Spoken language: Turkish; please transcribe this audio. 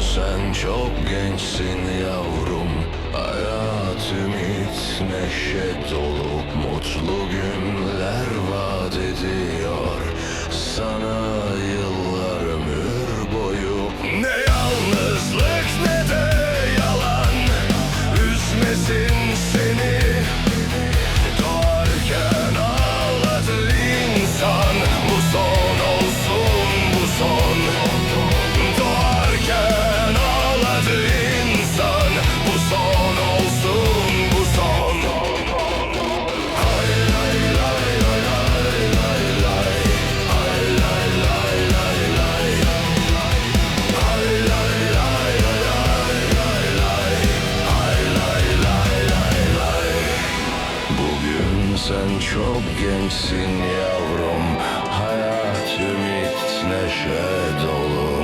sen çok gençsin yavrum. Hayat ümit neşe dolu Mutlu günler vaat ediyor. Sana Sen çok gençsin yavrum. Hayat ümit neşe dolu.